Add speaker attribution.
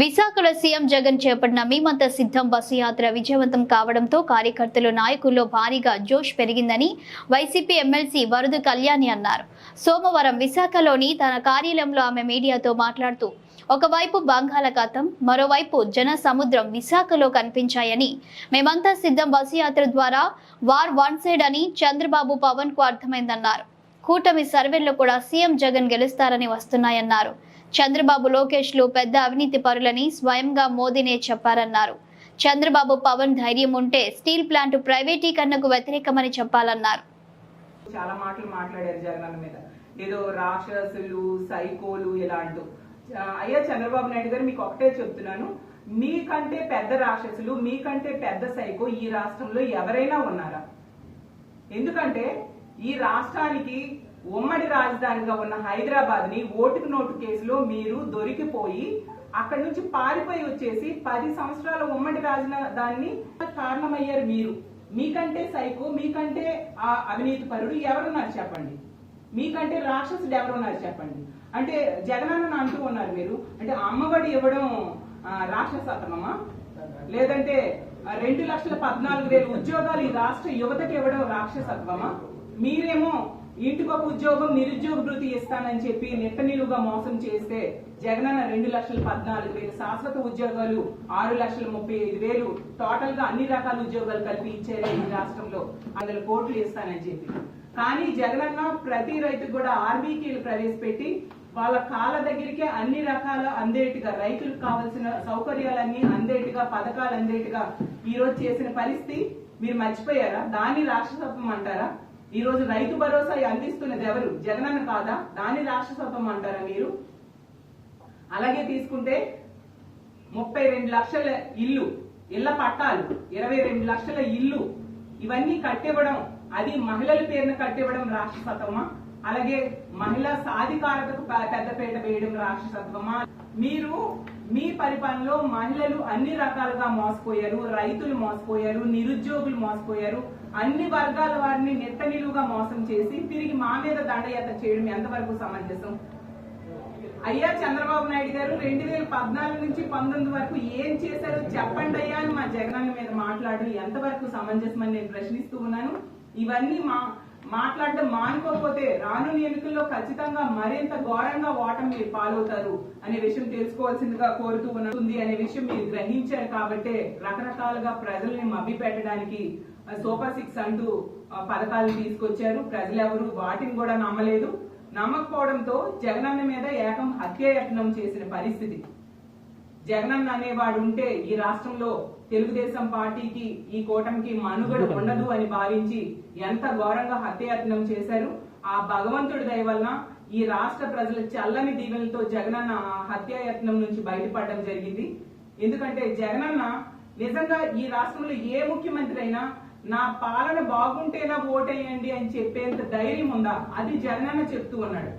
Speaker 1: విశాఖలో సీఎం జగన్ చేపట్టిన మీమంత సిద్ధం బస్సు యాత్ర విజయవంతం కావడంతో కార్యకర్తలు నాయకుల్లో భారీగా జోష్ పెరిగిందని వైసీపీ ఎమ్మెల్సీ వరదు కళ్యాణి అన్నారు. సోమవారం విశాఖలోని తన కార్యాలయంలో ఆమె మీడియాతో మాట్లాడుతూ ఒకవైపు బంగాళాఖాతం మరోవైపు జన సముద్రం విశాఖలో కనిపించాయని మేమంతా సిద్ధం బస్సు యాత్ర ద్వారా వార్ వన్ సైడ్ అని చంద్రబాబు పవన్కు అర్థమైందన్నారు. కూటమి సర్వేల్లో కూడా సీఎం జగన్ గెలుస్తారని వస్తున్నాయన్నారు. చంద్రబాబు లోకేష్లు పెద్ద అవినీతి పరులని స్వయంగా మోదీనే చెప్పారన్నారు. చంద్రబాబు పవన్ ధైర్యం ఉంటే స్టీల్ ప్లాంట్ ప్రైవేటీకరణకు వ్యతిరేకమని చెప్పాలన్నారు.
Speaker 2: చాలా మాటలు మాట్లాడారు జగన్ మీద. ఏదో రాక్షసులు సైకోలు ఇలా అంటూ. అయ్యా చంద్రబాబు నాయుడు గారు మీకు ఒకటే చెప్తున్నాను. మీకంటే పెద్ద రాక్షసులు మీకంటే పెద్ద సైకో ఈ రాష్ట్రంలో ఎవరైనా ఉన్నారా? ఎందుకంటే ఈ రాష్ట్రానికి ఉమ్మడి రాజధానిగా ఉన్న హైదరాబాద్ని ఓటుకు నోటు కేసులో మీరు దొరికిపోయి అక్కడి నుంచి పారిపోయి వచ్చేసి పది సంవత్సరాల ఉమ్మడి రాజధానిని కారణమయ్యారు మీరు. మీకంటే సైకో మీకంటే ఆ అవినీతి పరుడు ఎవరున్నారు చెప్పండి? మీకంటే రాక్షసుడు ఎవరున్నారు చెప్పండి? అంటే జగనన్న అంటూ ఉన్నారు మీరు. అంటే అమ్మఒడి ఇవ్వడం రాక్షసతనమా లేదంటే రెండు లక్షల పద్నాలుగు వేల ఉద్యోగాలు ఈ రాష్ట్ర యువతకి ఇవ్వడం రాక్షసత్వమా మీరేమో ఉద్యోగం నిరుద్యోగ భృతి ఇస్తానని చెప్పి నిట్ట నిలువుగా మోసం చేస్తే జగనన్న రెండు లక్షల పద్నాలుగు వేలు శాశ్వత ఉద్యోగాలు ఆరు లక్షల ముప్పై ఐదు వేలు టోటల్గా అన్ని రకాల ఉద్యోగాలు కలిపి ఇచ్చారే ఈ రాష్ట్రంలో. వందల కోట్లు ఇస్తానని చెప్పి. కానీ జగనన్న ప్రతి రైతుకు కూడా ఆర్బీకీలు ప్రవేశపెట్టి వాళ్ళ కాళ్ళ దగ్గరికే అన్ని రకాల అందేటిగా రైతులకు కావాల్సిన సౌకర్యాలన్నీ అందేటిగా పథకాలు అందేటిగా ఈ రోజు చేసిన పరిస్థితి మీరు మర్చిపోయారా? దాన్ని రాష్ట్రసత్వం అంటారా? ఈ రోజు రైతు భరోసా అందిస్తున్నది ఎవరు? జగనన్న కాదా? దాన్ని రాష్ట్రసత్వం అంటారా మీరు? అలాగే తీసుకుంటే ముప్పై రెండు లక్షల ఇల్లు ఇళ్ళ పట్టాలు ఇరవై రెండు లక్షల ఇల్లు ఇవన్నీ కట్టివ్వడం అది మహిళల పేరున కట్టివ్వడం రాష్ట్రసత్వమా అలాగే మహిళా సాధికారతకు పెద్దపేట పెద్దపీట వేయడం రాష్ట్రసత్వమా మీరు మీ పరిపాలనలో మహిళలు అన్ని రకాలుగా మోసపోయారు రైతులు మోసపోయారు నిరుద్యోగులు మోసపోయారు. అన్ని వర్గాల వారిని నెత్త నిలువుగా మోసం చేసి తిరిగి మా మీద దండయాత్ర చేయడం ఎంతవరకు సమంజసం? అయ్యా చంద్రబాబు నాయుడు గారు రెండు వేల పద్నాలుగు నుంచి పంతొమ్మిది వరకు ఏం చేశారో చెప్పండి అయ్యా అని మా జగనన్న మీద మాట్లాడడం ఎంతవరకు అని నేను ప్రశ్నిస్తూ ఉన్నాను. ఇవన్నీ మా మాట్లాడడం మానుకోకపోతే రానున్న ఎన్నికల్లో ఖచ్చితంగా మరింత ఘోరంగా ఓటమి మీరు పాలవుతారు అనే విషయం తెలుసుకోవాల్సిందిగా కోరుతూ ఉంటుంది అనే విషయం మీరు గ్రహించారు కాబట్టే రకరకాలుగా ప్రజల్ని మభ్యపెట్టడానికి సూపర్ సిక్స్ అంటూ పథకాలు తీసుకొచ్చారు. ప్రజలెవరు వాటిని కూడా నమ్మలేదు. నమ్మకపోవడంతో జగనన్న మీద ఏకం హత్యాయత్నం చేసిన పరిస్థితి. జగనన్న అనేవాడు ఉంటే ఈ రాష్ట్రంలో తెలుగుదేశం పార్టీకి ఈ కూటమికి మనుగడ ఉండదు అని భావించి ఎంత ఘోరంగా హత్యయత్నం చేశారు. ఆ భగవంతుడి దయ వలన ఈ రాష్ట్ర ప్రజల చల్లని దీవెనలతో జగనన్న హత్యాయత్నం నుంచి బయటపడడం జరిగింది. ఎందుకంటే జగనన్న నిజంగా ఈ రాష్ట్రంలో ఏ ముఖ్యమంత్రి అయినా నా పాలన బాగుంటేనా ఓటేయండి అని చెప్పేంత ధైర్యం ఉందా? అది జగనన్న చెప్తూ ఉన్నాడు.